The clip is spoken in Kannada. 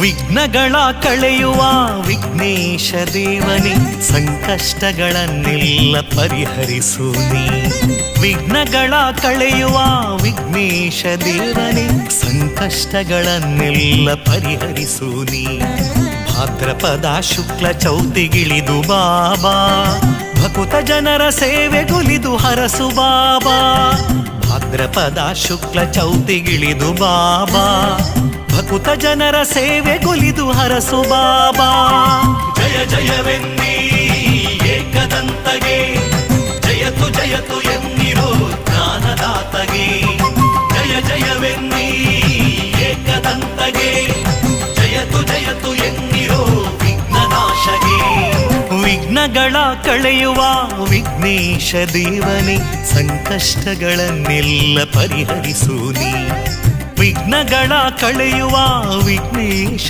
ವಿಘ್ನಗಳ ಕಳೆಯುವ ವಿಘ್ನೇಶ ದೇವನೇ, ಸಂಕಷ್ಟಗಳನ್ನೆಲ್ಲ ಪರಿಹರಿಸು ನೀ. ವಿಘ್ನಗಳ ಕಳೆಯುವ ವಿಘ್ನೇಶ ದೇವನೇ, ಸಂಕಷ್ಟಗಳನ್ನೆಲ್ಲ ಪರಿಹರಿಸು ನೀ. ಭಾದ್ರಪದ ಶುಕ್ಲ ಚೌತಿಗಿಳಿದು ಬಾಬಾ, ಭಕುತ ಜನರ ಸೇವೆಗುಲಿದು ಹರಸು ಬಾಬಾ. ಭಾದ್ರಪದ ಶುಕ್ಲ ಚೌತಿಗಿಳಿದು ಬಾಬಾ ಭಕುತ ಜನರ ಸೇವೆಗುಲಿದು ಹರಸು ಬಾಬಾ. ಜಯ ಜಯವೆನ್ನಿ ಏಕದಂತಗೆ. ಜಯತು ಜಯತು ಎನ್ನಿರೋ ಜ್ಞಾನದಾತಗೆ. ಜಯ ಜಯವೆನ್ನಿ ಏಕದಂತಗೆ. ಜಯತು ಜಯತು ಎನ್ನಿರೋ ವಿಘ್ನನಾಶಗೆ. ವಿಘ್ನಗಳ ಕಳೆಯುವ ವಿಘ್ನೇಶ ದೇವನೇ ಸಂಕಷ್ಟಗಳನ್ನೆಲ್ಲ ಪರಿಹರಿಸು ನೀ. ವಿಘ್ನಗಳ ಕಳೆಯುವ ವಿಘ್ನೇಶ